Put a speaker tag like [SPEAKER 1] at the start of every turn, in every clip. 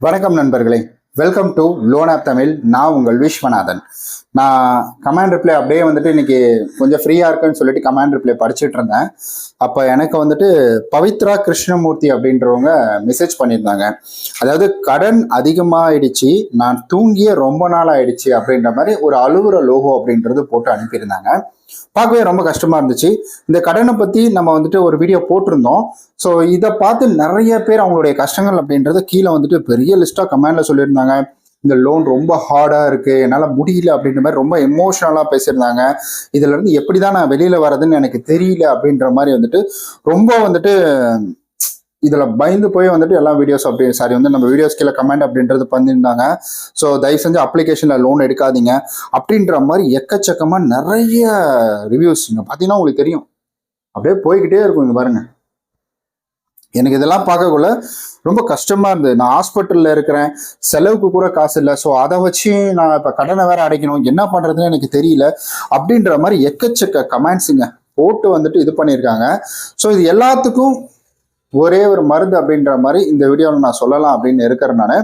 [SPEAKER 1] வணக்கம் நண்பர்களே. Welcome to loan app Tamil நான் உங்கள் விஸ்வநாதன். நான் கமாண்ட் ரிப்ளை அப்படியே வந்துட்டு இன்னைக்கு கொஞ்சம் ஃப்ரீயாக இருக்குன்னு சொல்லிட்டு கமாண்ட் ரிப்ளை படிச்சுட்டு இருந்தேன். அப்போ எனக்கு வந்துட்டு பவித்ரா கிருஷ்ணமூர்த்தி அப்படின்றவங்க மெசேஜ் பண்ணியிருந்தாங்க. அதாவது கடன் அதிகமாகிடுச்சு நான் தூங்கிய ரொம்ப நாள் ஆயிடுச்சு அப்படின்ற மாதிரி ஒரு அழுகுற லோகோ அப்படின்றது போட்டு அனுப்பியிருந்தாங்க. பார்க்கவே ரொம்ப கஷ்டமா இருந்துச்சு. இந்த கடனை பத்தி நம்ம வந்துட்டு ஒரு வீடியோ போட்டிருந்தோம். ஸோ இதை பார்த்து நிறைய பேர் அவங்களுடைய கஷ்டங்கள் அப்படின்றது கீழே வந்துட்டு பெரிய லிஸ்டா கமெண்ட்ல சொல்லியிருந்தாங்க. இந்த லோன் ரொம்ப ஹார்டா இருக்கு. என்னால் முடியல அப்படின்ற மாதிரி ரொம்ப எமோஷ்னலாக பேசியிருந்தாங்க. இதுல இருந்து எப்படி தான் நான் வெளியில வர்றதுன்னு எனக்கு தெரியல அப்படின்ற மாதிரி வந்துட்டு ரொம்ப வந்துட்டு இதில் பயந்து போய் வந்துட்டு எல்லா வீடியோஸ் அப்படி சாரி வந்து நம்ம வீடியோஸ் கீழே கமெண்ட் அப்படின்றது பண்ணியிருந்தாங்க. ஸோ தயவு செஞ்சு அப்ளிகேஷனில் லோன் எடுக்காதீங்க. அப்படின்ற மாதிரி எக்கச்சக்கமாக நிறைய ரிவ்யூஸ் இங்கே பார்த்தீங்கன்னா உங்களுக்கு தெரியும். அப்படியே போய்கிட்டே இருக்கும் இங்கே பாருங்கள் எனக்கு இதெல்லாம் பார்க்கக்குள்ள ரொம்ப கஷ்டமாக இருந்தது. நான் ஹாஸ்பிட்டலில் இருக்கிறேன். செலவுக்கு கூட காசு இல்லை. ஸோ அதை வச்சு நான் இப்போ கடனை வேற அடைக்கணும். என்ன பண்ணுறதுன்னு எனக்கு தெரியல. அப்படின்ற மாதிரி எக்கச்சக்க கமெண்ட்ஸுங்க போட்டு வந்துட்டு இது பண்ணியிருக்காங்க. ஸோ இது எல்லாத்துக்கும் ஒரே ஒரு மருந்து அப்படின்ற மாதிரி இந்த வீடியோவில் நான் சொல்லலாம் அப்படின்னு இருக்கிறேன் நான்.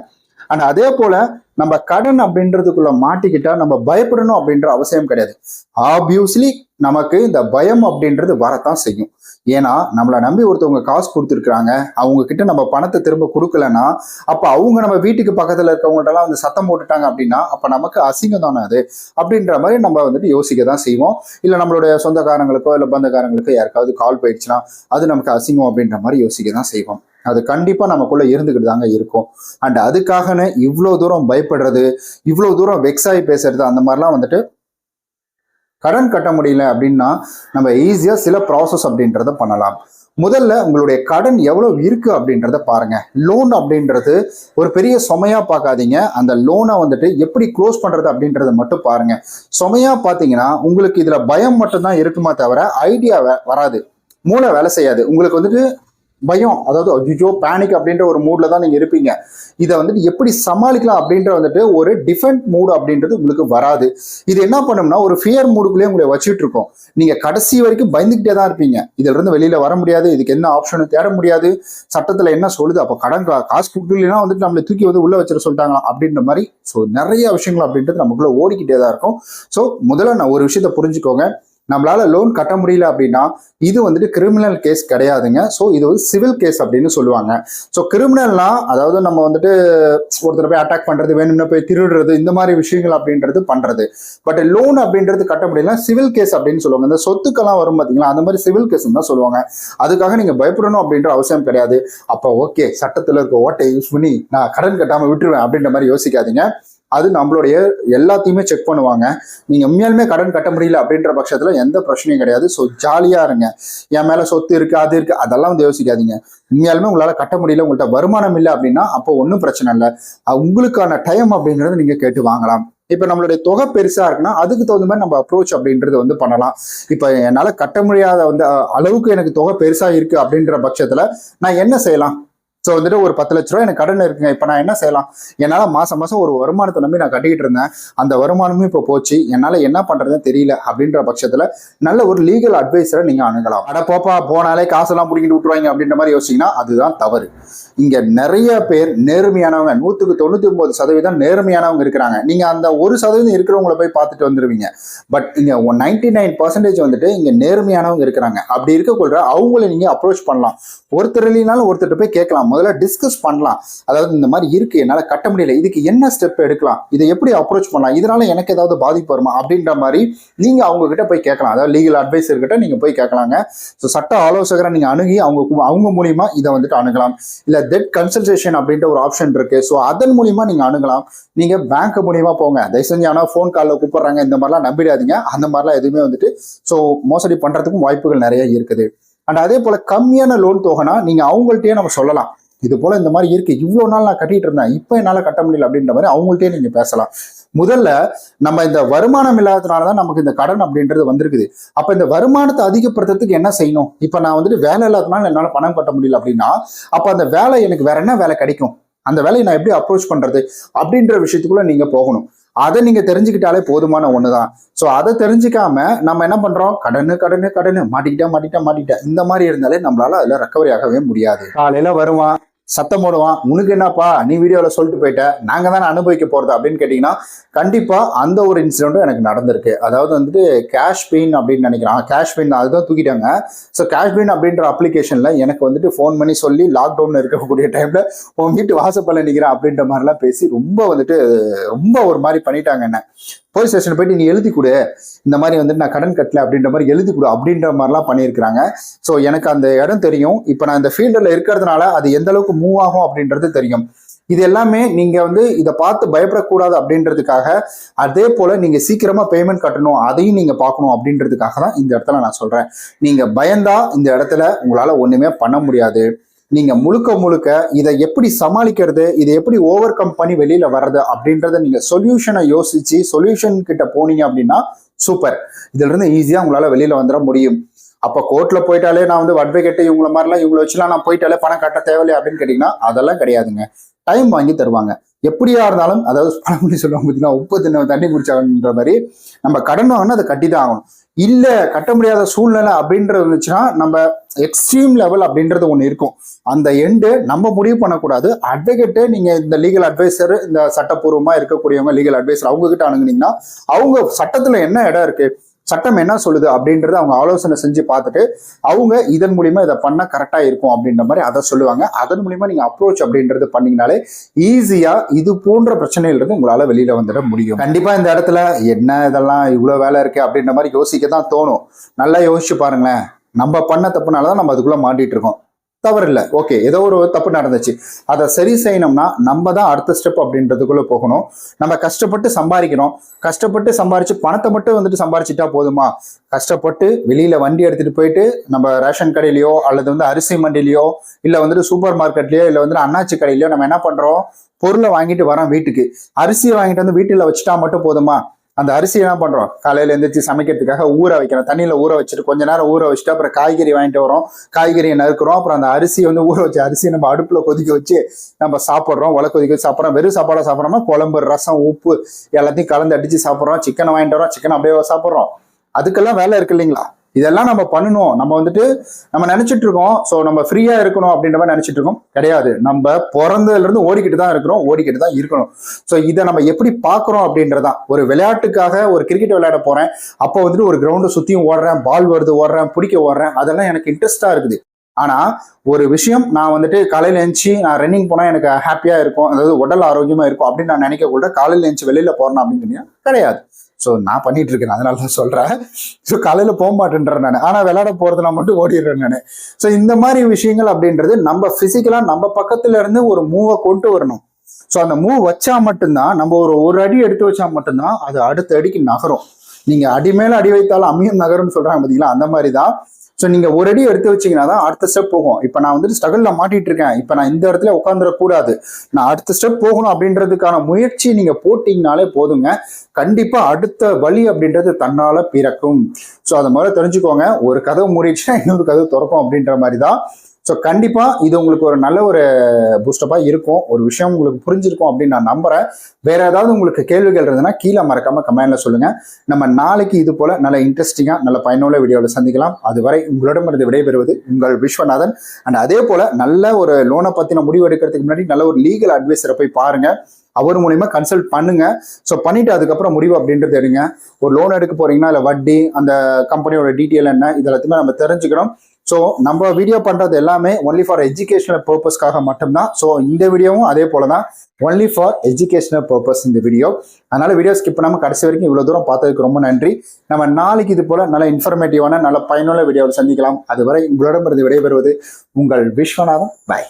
[SPEAKER 1] அண்ட் அதே போல நம்ம கடன் அப்படின்றதுக்குள்ள மாட்டிக்கிட்டா நம்ம பயப்படணும் அப்படின்ற அவசியம் கிடையாது. ஆப்வியஸ்லி நமக்கு இந்த பயம் அப்படின்றது வரத்தான் செய்யும். ஏன்னா நம்மளை நம்பி ஒருத்தவங்க காசு கொடுத்துருக்குறாங்க அவங்க கிட்ட நம்ம பணத்தை திரும்ப கொடுக்கலன்னா அப்போ அவங்க நம்ம வீட்டுக்கு பக்கத்தில் இருக்கவங்கள்ட்டலாம் வந்து சத்தம் போட்டுட்டாங்க அப்படின்னா அப்போ நமக்கு அசிங்கம் தானே அது? அப்படின்ற மாதிரி நம்ம வந்துட்டு யோசிக்க தான் செய்வோம். இல்லை நம்மளுடைய சொந்தக்காரங்களுக்கோ இல்லை பந்தக்காரங்களுக்கோ யாருக்காவது கால் போயிடுச்சுன்னா அது நமக்கு அசிங்கம் அப்படின்ற மாதிரி யோசிக்க தான் செய்வோம். அது கண்டிப்பாக நமக்குள்ள இருந்துக்கிட்டு தாங்க இருக்கும். அண்ட் அதுக்காகன்னு இவ்வளோ தூரம் பயப்படுறது இவ்வளோ தூரம் வெக்ஸாகி பேசுறது அந்த மாதிரிலாம் வந்துட்டு கடன் கட்ட முடியல அப்படின்னா நம்ம ஈஸியா சில ப்ராசஸ் அப்படின்றத பண்ணலாம். முதல்ல உங்களுடைய கடன் எவ்வளவு இருக்கு அப்படின்றத பாருங்க. லோன் அப்படின்றது ஒரு பெரிய சுமையா பார்க்காதீங்க. அந்த லோனை வந்துட்டு எப்படி க்ளோஸ் பண்றது அப்படின்றத மட்டும் பாருங்க. சுமையா பார்த்தீங்கன்னா உங்களுக்கு இதுல பயம் மட்டும்தான் இருக்குமா தவிர ஐடியா வராது. மூளை வேலை செய்யாது. உங்களுக்கு வந்துட்டு பயம் அதாவது ஐயோ பேனிக் அப்படின்ற ஒரு மூட்ல தான் நீங்க இருப்பீங்க. இதை வந்துட்டு எப்படி சமாளிக்கலாம் அப்படின்ற வந்துட்டு ஒரு டிஃபெண்ட் மூடு அப்படின்றது உங்களுக்கு வராது. இது என்ன பண்ணோம்னா ஒரு ஃபியர் மூடுக்குள்ளேயே உங்களை வச்சுட்டு இருக்கோம். நீங்க கடைசி வரைக்கும் பயந்துகிட்டே தான் இருப்பீங்க. இதுல இருந்து வெளியில வர முடியாது. இதுக்கு என்ன ஆப்ஷனும் தேட முடியாது. சட்டத்துல என்ன சொல்லுது? அப்போ கடன் கா- காசு கொடுக்கலன்னா வந்துட்டு நம்மளை தூக்கி வந்து உள்ள வச்சிட சொல்லிட்டாங்களா அப்படின்ற மாதிரி. ஸோ நிறைய விஷயங்கள் அப்படின்றது நமக்குள்ள ஓடிக்கிட்டே தான் இருக்கும். ஸோ முதல்ல நான் ஒரு விஷயத்த புரிஞ்சுக்கோங்க. நம்மளால லோன் கட்ட முடியல அப்படின்னா இது வந்துட்டு கிரிமினல் கேஸ் கிடையாதுங்க. ஸோ இது வந்து சிவில் கேஸ் அப்படின்னு சொல்லுவாங்க. ஸோ கிரிமினல்னா அதாவது நம்ம வந்துட்டு ஒருத்தர் போய் அட்டாக் பண்றது வேணும்னா போய் திருடுறது இந்த மாதிரி விஷயங்கள் அப்படின்றது பண்றது. பட் லோன் அப்படின்றது கட்ட முடியல சிவில் கேஸ் அப்படின்னு சொல்லுவாங்க. இந்த சொத்துக்கெல்லாம் வரும் பார்த்தீங்களா? அந்த மாதிரி சிவில் கேஸ் தான் சொல்லுவாங்க. அதுக்காக நீங்க பயப்படணும் அப்படின்ற அவசியம் கிடையாது. அப்போ ஓகே சட்டத்தில் இருக்க ஓட்டை யூஸ் பண்ணி நான் கடன் கட்டாமல் விட்டுருவேன் அப்படின்ற மாதிரி யோசிக்காதீங்க. அது நம்மளுடைய எல்லாத்தையுமே செக் பண்ணுவாங்க. நீங்க உண்மையாலுமே கடன் கட்ட முடியல அப்படின்ற பட்சத்துல எந்த பிரச்சனையும் கிடையாது. ஸோ ஜாலியா இருங்க. என் மேல சொத்து இருக்கு அது இருக்கு அதெல்லாம் வந்து யோசிக்காதீங்க. உண்மையாலுமே உங்களால கட்ட முடியல உங்கள்கிட்ட வருமானம் இல்லை அப்படின்னா அப்போ ஒன்றும் பிரச்சனை இல்லை. உங்களுக்கான டைம் அப்படிங்கிறது நீங்க கேட்டு வாங்கலாம். இப்ப நம்மளுடைய தொகை பெருசா இருக்குன்னா அதுக்கு தகுந்த மாதிரி நம்ம அப்ரோச் அப்படின்றது வந்து பண்ணலாம். இப்ப என்னால கட்ட முடியாத வந்து அளவுக்கு எனக்கு தொகை பெருசா இருக்கு அப்படின்ற பட்சத்துல நான் என்ன செய்யலாம்? ஸோ வந்துட்டு ஒரு பத்து லட்ச ரூபா எனக்கு கடன் இருக்குங்க. இப்போ நான் என்ன செய்யலாம்? என்னால் மாசம் மாசம் ஒரு வருமானத்தை நம்பி நான் கட்டிக்கிட்டு இருந்தேன். அந்த வருமானமும் இப்போ போச்சு. என்னால் என்ன பண்ணுறதுன்னு தெரியல அப்படின்ற பட்சத்தில் நல்ல ஒரு லீகல் அட்வைஸரை நீங்கள் அணுகலாம். அட போப்பா போனாலே காசெல்லாம் பிடிக்கிட்டு விட்டுருவாங்க அப்படின்ற மாதிரி யோசிச்சிங்கன்னா அதுதான் தவறு. இங்கே நிறைய பேர் நேர்மையானவங்க நூற்றுக்கு தொண்ணூற்றி ஒம்பது சதவீதம் நேர்மையானவங்க இருக்கிறாங்க. நீங்கள் அந்த ஒரு சதவீதம் இருக்கிறவங்கள போய் பார்த்துட்டு வந்துடுவீங்க பட் இங்கே ஒன் நைன்டி நைன் பர்சன்டேஜ் வந்துட்டு இங்கே நேர்மையானவங்க இருக்கிறாங்க. அப்படி இருக்கக்குள்ள அவங்கள நீங்கள் அப்ரோச் பண்ணலாம். ஒருத்தர் இல்லைனாலும் ஒருத்தர் போய் கேட்கலாம். முதல்ல டிஸ்கஸ் பண்ணலாம். அதாவது இந்த மாதிரி இருக்கு என்னால் கட்ட முடியல இதுக்கு என்ன ஸ்டெப் எடுக்கலாம் இதை எப்படி அப்ரோச் பண்ணலாம் இதனால எனக்கு ஏதாவது பாதிப்பு வருமா அப்படின்ற மாதிரி நீங்கள் அவங்க கிட்ட போய் கேட்கலாம். அதாவது லீகல் அட்வைசர் கிட்ட நீங்கள் போய் கேட்கலாங்க. ஸோ சட்ட ஆலோசகரை நீங்கள் அணுகி அவங்க அவங்க மூலியமா இதை வந்துட்டு அணுகலாம். இல்லை டெட் கன்சல்டேஷன் அப்படின்ற ஒரு ஆப்ஷன் இருக்கு. ஸோ அதன் மூலியமா நீங்கள் அணுகலாம். நீங்கள் பேங்க் மூலியமா போங்க. தயவு செஞ்சு ஆனால் ஃபோன் காலில் கூப்பிடுறாங்க இந்த மாதிரிலாம் நம்பிடாதீங்க. அந்த மாதிரிலாம் எதுவுமே வந்துட்டு ஸோ மோசடி பண்ணுறதுக்கும் வாய்ப்புகள் நிறைய இருக்குது. அண்ட் அதே போல கம்மியான லோன் தொகைனா நீங்க அவங்கள்ட்டயே நம்ம சொல்லலாம். இது போல இந்த மாதிரி இருக்கு இவ்வளோ நாள் நான் கட்டிட்டு இருந்தேன். இப்போ என்னால் கட்ட முடியல அப்படின்ற மாதிரி அவங்கள்ட்டயே நீங்க பேசலாம். முதல்ல நம்ம இந்த வருமானம் இல்லாததுனால தான் நமக்கு இந்த கடன் அப்படின்றது வந்திருக்குது. அப்ப இந்த வருமானத்தை அதிகப்படுத்துறதுக்கு என்ன செய்யணும்? இப்ப நான் வந்துட்டு வேலை இல்லாததுனால என்னால பணம் கட்ட முடியல அப்படின்னா அப்ப அந்த வேலை எனக்கு வேற என்ன வேலை கிடைக்கும்? அந்த வேலையை நான் எப்படி அப்ரோச் பண்றது? அப்படின்ற விஷயத்துக்குள்ள நீங்க போகணும். அதை நீங்க தெரிஞ்சுக்கிட்டாலே போதுமான ஒண்ணுதான். ஸோ அதை தெரிஞ்சுக்காம நம்ம என்ன பண்றோம்? கடனு கடனு கடனு. மாட்டிக்கிட்டா மாட்டிக்கிட்டா மாட்டிக்கிட்டா. இந்த மாதிரி இருந்தாலே நம்மளால அதுல ரெக்கவரி ஆகவே முடியாது. காலையில வருவான். சத்தம் போடுவான். உனக்கு என்னப்பா? நீ வீடியோவில் சொல்லிட்டு போயிட்ட. நாங்கள் தானே அனுபவிக்க போகிறது அப்படின்னு கேட்டிங்கன்னா கண்டிப்பாக அந்த ஒரு இன்சிடென்ட்டும் எனக்கு நடந்திருக்கு. அதாவது வந்துட்டு கேஷ் பெயின் அப்படின்னு நினைக்கிறேன். கேஷ் பெயின் அதுதான் தூக்கிட்டாங்க. ஸோ கேஷ் பெயின் அப்படின்ற அப்ளிகேஷனில் எனக்கு வந்துட்டு ஃபோன் பண்ணி சொல்லி லாக்டவுன் இருக்கக்கூடிய டைமில் உன் வீட்டு வாசப்பல்ல நிற்கிறேன் அப்படின்ற மாதிரிலாம் பேசி ரொம்ப வந்துட்டு ரொம்ப ஒரு மாதிரி பண்ணிட்டாங்க என்ன. போலீஸ் ஸ்டேஷன் போயிட்டு நீ எழுதி கொடு. இந்த மாதிரி வந்துட்டு நான் கடன் கட்டல அப்படின்ற மாதிரி எழுதி கொடு அப்படின்ற மாதிரிலாம் பண்ணியிருக்கிறாங்க. ஸோ எனக்கு அந்த இடம் தெரியும். இப்போ நான் இந்த ஃபீல்டில் இருக்கிறதுனால அது எந்த அளவுக்கு மூவ் ஆகும் அப்படின்றது தெரியும். இது எல்லாமே நீங்க வந்து இதை பார்த்து பயப்படக்கூடாது அப்படின்றதுக்காக அதே போல நீங்க சீக்கிரமா பேமெண்ட் கட்டணும் அதையும் நீங்க பார்க்கணும் அப்படின்றதுக்காக தான் இந்த இடத்துல நான் சொல்றேன். நீங்க பயந்தா இந்த இடத்துல உங்களால ஒண்ணுமே பண்ண முடியாது. நீங்க முழுக்க முழுக்க இதை எப்படி சமாளிக்கிறது இதை எப்படி ஓவர் கம் பண்ணி வெளியில வர்றது அப்படின்றத நீங்க சொல்யூஷனை யோசிச்சு சொல்யூஷன் கிட்ட போனீங்க அப்படின்னா சூப்பர் இதுல இருந்து ஈஸியா உங்களால வெளியில வந்துட முடியும். அப்ப கோர்ட்ல போயிட்டாலே நான் வந்து அட்வொகேட் இவங்கள மாதிரிலாம் இவங்களை வச்சுலாம் நான் போயிட்டாலே பணம் கட்ட தேவையில்லை அப்படின்னு கேட்டீங்கன்னா அதெல்லாம் கிடையாதுங்க. டைம் வாங்கி தருவாங்க. எப்படியா இருந்தாலும் அதாவது பழமொழி சொல்லுவாங்க பார்த்தீங்கன்னா உப்பு தின்ன தண்ணி குடிச்சாங்கன்ற மாதிரி நம்ம கடன் வாங்கினா அதை கட்டி தான் ஆகணும். இல்ல கட்ட முடியாத சூழ்நிலை அப்படின்றது இருந்துச்சுன்னா நம்ம எக்ஸ்ட்ரீம் லெவல் அப்படின்றது ஒன்று இருக்கும். அந்த எண்டு நம்ம முடிவு பண்ணக்கூடாது. அட்வொகேட்டு நீங்க இந்த லீகல் அட்வைசர் இந்த சட்டப்பூர்வமா இருக்கக்கூடியவங்க லீகல் அட்வைசர் அவங்க கிட்ட அணுகுனீங்கன்னா அவங்க சட்டத்துல என்ன இடம் இருக்கு? சட்டம் என்ன சொல்லுது அப்படின்றத அவங்க ஆலோசனை செஞ்சு பார்த்துட்டு அவங்க இதன் மூலியமா இதை பண்ணா கரெக்டா இருக்கும் அப்படின்ற மாதிரி அதை சொல்லுவாங்க. அதன் மூலியமா நீங்க அப்ரோச் அப்படின்றது பண்ணீங்கனாலே ஈஸியா இது போன்ற பிரச்சனையில இருந்து உங்களால வெளியில வந்துட முடியும். கண்டிப்பா இந்த இடத்துல என்ன இதெல்லாம் இவ்வளவு வேலை இருக்கு அப்படின்ற மாதிரி யோசிக்க தான் தோணும். நல்லா யோசிச்சு பாருங்களேன். நம்ம பண்ண தப்புனால தான் நம்ம அதுக்குள்ள மாட்டிட்டு இருக்கோம். தவறில்லை. ஓகே ஏதோ ஒரு தப்பு நடந்துச்சு. அதை சரி செய்யணும்னா நம்ம தான் அடுத்த ஸ்டெப் அப்படின்றதுக்குள்ள போகணும். நம்ம கஷ்டப்பட்டு சம்பாதிக்கிறோம். கஷ்டப்பட்டு சம்பாரிச்சு பணத்தை மட்டும் வந்துட்டு சம்பாரிச்சிட்டா போதுமா? கஷ்டப்பட்டு வெளியில வண்டி எடுத்துட்டு போயிட்டு நம்ம ரேஷன் கடையிலயோ அல்லது வந்து அரிசி மண்டிலையோ இல்ல வந்துட்டு சூப்பர் மார்க்கெட்லயோ இல்ல வந்துட்டு அண்ணாச்சி கடையிலயோ நம்ம என்ன பண்றோம்? பொருளை வாங்கிட்டு வரோம் வீட்டுக்கு. அரிசியை வாங்கிட்டு வந்து வீட்டுல வச்சுட்டா மட்டும் போதுமா? அந்த அரிசி என்ன பண்றோம்? காலையில எந்திரிச்சு சமைக்கிறதுக்காக ஊற வைக்கிறோம் தண்ணியில ஊற வச்சுட்டு கொஞ்ச நேரம் ஊற வச்சுட்டு அப்புறம் காய்கறி வாங்கிட்டு வரோம். காய்கறியை நறுக்கிறோம். அப்புறம் அந்த அரிசி வந்து ஊற வச்ச அரிசியை நம்ம அடுப்புல கொதிக்க வச்சு நம்ம சாப்பிட்றோம். உல கொதிக்க வச்சு சாப்பிட்றோம். வெறும் சாப்பாடு சாப்பிட்றோமா? குழம்பு ரசம் உப்பு எல்லாத்தையும் கலந்து அடிச்சு சாப்பிட்றோம். சிக்கனை வாங்கிட்டு வரோம். சிக்கன் அப்படியே சாப்பிட்றோம். அதுக்கெல்லாம் வேலை இருக்கு இல்லைங்களா? இதெல்லாம் நம்ம பண்ணணும். நம்ம வந்துட்டு நம்ம நினைச்சிட்டு இருக்கோம். ஸோ நம்ம ஃப்ரீயா இருக்கணும் அப்படின்ற மாதிரி நினைச்சிட்டு இருக்கோம். கிடையாது. நம்ம பிறந்ததுல இருந்து ஓடிக்கிட்டு தான் இருக்கிறோம். ஓடிக்கிட்டு தான் இருக்கணும். ஸோ இதை நம்ம எப்படி பார்க்குறோம் அப்படின்றதான் ஒரு விளையாட்டுக்காக ஒரு கிரிக்கெட் விளையாட போறேன். அப்போ வந்துட்டு ஒரு கிரவுண்டை சுத்தியும் ஓடுறேன். பால் வருது ஓடுறேன். பிடிக்க ஓடுறேன். அதெல்லாம் எனக்கு இன்ட்ரெஸ்டா இருக்குது. ஆனா ஒரு விஷயம் நான் வந்துட்டு காலையில எழுந்துச்சு நான் ரன்னிங் போனா எனக்கு ஹாப்பியா இருக்கும். அதாவது உடல் ஆரோக்கியமா இருக்கும் அப்படின்னு நான் நினைக்க கூட காலையில எழுந்துச்சு வெளியில போறேன் அப்படின்னு கிடையாது. ஸோ நான் பண்ணிட்டு இருக்கேன் அதனால தான் சொல்றேன். ஸோ காலையில் போக மாட்டேன்றேன் நான். ஆனால் விளையாட போறதுனா மட்டும் ஓடிடுறேன் நான். ஸோ இந்த மாதிரி விஷயங்கள் அப்படின்றது நம்ம பிசிக்கலா நம்ம பக்கத்துல இருந்து ஒரு மூவை கொண்டு வரணும். ஸோ அந்த மூவ் வச்சா மட்டும்தான் நம்ம ஒரு ஒரு அடி எடுத்து வச்சா மட்டும்தான் அது அடுத்த அடிக்கு நகரும். நீங்க அடி மேலே அடி வைத்தாலும் அம்மியும் நகரும்னு சொல்றாங்க பார்த்தீங்களா அந்த மாதிரி தான் ஸோ நீங்கள் ஒரு அடி எடுத்து வச்சீங்கன்னா தான் அடுத்த ஸ்டெப் போகும். இப்போ நான் வந்துட்டு ஸ்ட்ரகிளில் மாட்டிட்டு இருக்கேன். இப்போ நான் இந்த இடத்துல உட்காந்துடக்கூடாது நான் அடுத்த ஸ்டெப் போகணும் அப்படின்றதுக்கான முயற்சி நீங்கள் போட்டிங்கனாலே போதுங்க. கண்டிப்பாக அடுத்த வழி அப்படின்றது தன்னால் பிறக்கும். ஸோ அதை முதல்ல தெரிஞ்சுக்கோங்க. ஒரு கதவு மூடிடுச்சுன்னா இன்னொரு கதவு திறக்கும் அப்படின்ற மாதிரி தான் ஸோ கண்டிப்பாக இது உங்களுக்கு ஒரு நல்ல ஒரு பூஸ்டப்பாக இருக்கும். ஒரு விஷயம் உங்களுக்கு புரிஞ்சிருக்கும் அப்படின்னு நான் நம்புகிறேன் வேற ஏதாவது உங்களுக்கு கேள்விகள் இருந்ததுன்னா கீழே மறக்காம கமெண்ட்ல சொல்லுங்க. நம்ம நாளைக்கு இது போல நல்ல இன்ட்ரெஸ்டிங்காக நல்ல பயனுள்ள வீடியோவில் சந்திக்கலாம். அதுவரை உங்களிடமிருந்து விடைபெறுவது உங்கள் விஸ்வநாதன். அண்ட் அதே போல நல்ல ஒரு லோனை பற்றின முடிவு எடுக்கிறதுக்கு முன்னாடி நல்ல ஒரு லீகல் அட்வைஸரை போய் பாருங்க. அவர் மூலியமா கன்சல்ட் பண்ணுங்க. ஸோ பண்ணிட்டு அதுக்கப்புறம் முடிவு அப்படின்றது எடுங்க. ஒரு லோன் எடுக்க போறீங்கன்னா இல்லை வட்டி அந்த கம்பெனியோட டீட்டெயில் என்ன? இது எல்லாத்தையுமே நம்ம தெரிஞ்சுக்கணும் ஸோ நம்ம வீடியோ பண்ணுறது எல்லாமே ஒன்லி ஃபார் எஜுகேஷனல் பர்பஸ்க்காக மட்டும்தான். ஸோ இந்த வீடியோவும் அதே போல தான் ஒன்லி ஃபார் எஜுகேஷனல் பர்பஸ் இந்த வீடியோ அதனால் வீடியோ ஸ்கிப் பண்ணாமல் கடைசி வரைக்கும் இவ்வளோ தூரம் பார்த்ததுக்கு ரொம்ப நன்றி. நம்ம நாளைக்கு இது போல் நல்ல இன்ஃபர்மேட்டிவான நல்ல பயனுள்ள வீடியோவில் சந்திக்கலாம். அதுவரை உங்களிடமிருந்து விடைபெறுவது உங்கள் விஸ்வநாதன். பாய்